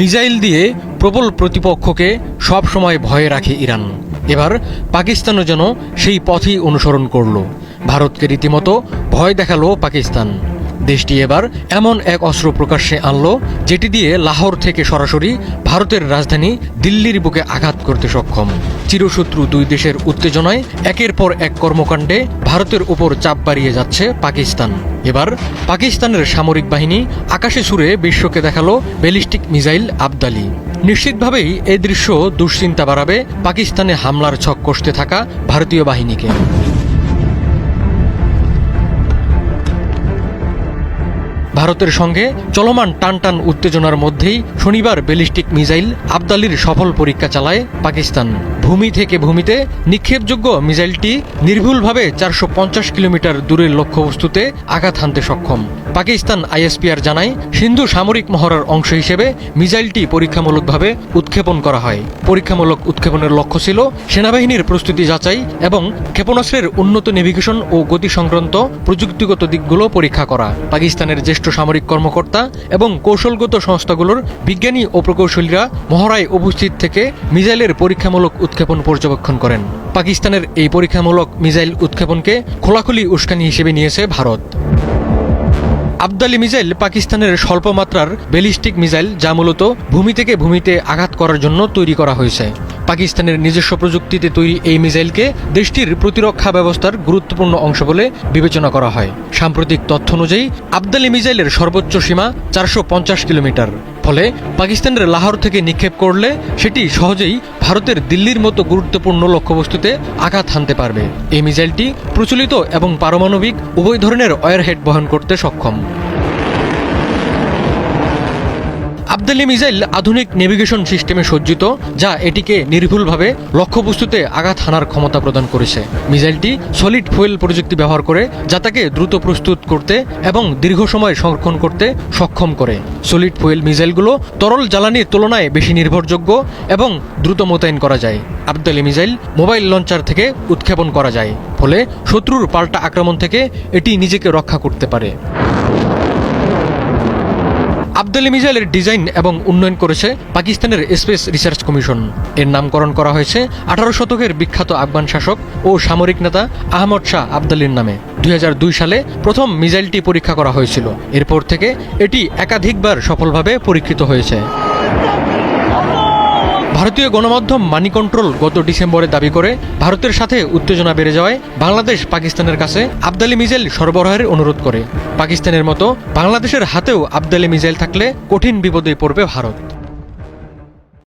Missile দিয়ে প্রবল প্রতিপক্ষকে সবসময় ভয়ে রাখে ইরান। এবার পাকিস্তানও যেন সেই পথই অনুসরণ করল। ভারতকে রীতিমতো ভয় দেখাল পাকিস্তান। দেশটি এবার এমন এক অস্ত্র প্রকাশ্যে আনল, যেটি দিয়ে লাহোর থেকে সরাসরি ভারতের রাজধানী দিল্লির বুকে আঘাত করতে সক্ষম। চিরশত্রু দুই দেশের উত্তেজনায় একের পর এক কর্মকাণ্ডে ভারতের উপর চাপ বাড়িয়ে যাচ্ছে পাকিস্তান। এবার পাকিস্তানের সামরিক বাহিনী আকাশে ছুড়ে বিশ্বকে দেখাল ব্যালিস্টিক মিসাইল আবদালি। নিশ্চিতভাবেই এই দৃশ্য দুশ্চিন্তা বাড়াবে পাকিস্তানে হামলার ছক কষতে থাকা ভারতীয় বাহিনীকে। ভারতের সঙ্গে চলমান টানটান উত্তেজনার মধ্যেই শনিবার ব্যালিস্টিক মিসাইল আবদালির সফল পরীক্ষা চালায় পাকিস্তান। ভূমি থেকে ভূমিতে নিক্ষেপযোগ্য মিসাইলটি নির্ভুলভাবে চারশো পঞ্চাশ কিলোমিটার দূরের লক্ষ্যবস্তুতে আঘাত হানতে সক্ষম। পাকিস্তান আইএসপিআর জানায়, সিন্ধু সামরিক মহড়ার অংশ হিসেবে মিসাইলটি পরীক্ষামূলকভাবে উৎক্ষেপণ করা হয়। পরীক্ষামূলক উৎক্ষেপণের লক্ষ্য ছিল সেনাবাহিনীর প্রস্তুতি যাচাই এবং ক্ষেপণাস্ত্রের উন্নত নেভিগেশন ও গতি সংক্রান্ত প্রযুক্তিগত দিকগুলো পরীক্ষা করা। পাকিস্তানের জ্যেষ্ঠ সামরিক কর্মকর্তা এবং কৌশলগত সংস্থাগুলোর বিজ্ঞানী ও প্রকৌশলীরা মহড়ায় উপস্থিত থেকে মিসাইলের পরীক্ষামূলক উৎক্ষেপণ পর্যবেক্ষণ করেন। পাকিস্তানের এই পরীক্ষামূলক মিসাইল উৎক্ষেপণকে খোলাখুলি উস্কানি হিসেবে নিয়েছে ভারত। আবদালি মিসাইল পাকিস্তানের স্বল্প মাত্রার ব্যালিস্টিক মিসাইল যা মূলত ভূমি থেকে ভূমিতে আঘাত করার জন্য তৈরি করা হয়েছে। পাকিস্তানের নিজস্ব প্রযুক্তিতে তৈরি এই মিসাইলকে দেশটির প্রতিরক্ষা ব্যবস্থার গুরুত্বপূর্ণ অংশ বলে বিবেচনা করা হয়। সাম্প্রতিক তথ্য অনুযায়ী, আবদালি মিসাইলের সর্বোচ্চ সীমা চারশো পঞ্চাশ কিলোমিটার। ফলে পাকিস্তানের লাহোর থেকে নিক্ষেপ করলে সেটি সহজেই ভারতের দিল্লির মতো গুরুত্বপূর্ণ লক্ষ্যবস্তুতে আঘাত হানতে পারবে। এই মিসাইলটি প্রচলিত এবং পারমাণবিক উভয় ধরনের ওয়ারহেড বহন করতে সক্ষম। আবদালি মিসাইল আধুনিক নেভিগেশন সিস্টেমে সজ্জিত, যা এটিকে নির্ভুলভাবে লক্ষ্যবস্তুতে আঘাত হানার ক্ষমতা প্রদান করেছে। মিসাইলটি সলিড ফুয়েল প্রযুক্তি ব্যবহার করে যা তাকে দ্রুত প্রস্তুত করতে এবং দীর্ঘ সময় সংরক্ষণ করতে সক্ষম করে। সলিড ফুয়েল মিসাইলগুলো তরল জ্বালানির তুলনায় বেশি নির্ভরযোগ্য এবং দ্রুত মোতায়েন করা যায়। আবদালি মিসাইল মোবাইল লঞ্চার থেকে উৎক্ষেপণ করা যায়, ফলে শত্রুর পাল্টা আক্রমণ থেকে এটি নিজেকে রক্ষা করতে পারে। আবদালি মিজাইলের ডিজাইন এবং উন্নয়ন করেছে পাকিস্তানের স্পেস রিসার্চ কমিশন। এর নামকরণ করা হয়েছে আঠারো শতকের বিখ্যাত আফগান শাসক ও সামরিক নেতা আহমদ শাহ আবদালির নামে। দুই হাজার দুই সালে প্রথম মিজাইলটি পরীক্ষা করা হয়েছিল। এরপর থেকে এটি একাধিকবার সফলভাবে পরীক্ষিত হয়েছে। ভারতীয় গণমাধ্যম মানি কন্ট্রোল গত ডিসেম্বরে দাবি করে, ভারতের সাথে উত্তেজনা বেড়ে যাওয়ায় বাংলাদেশ পাকিস্তানের কাছে আবদালি মিজাইল সরবরাহের অনুরোধ করে। পাকিস্তানের মতো বাংলাদেশের হাতেও আবদালি মিজাইল থাকলে কঠিন বিপদে পড়বে ভারত।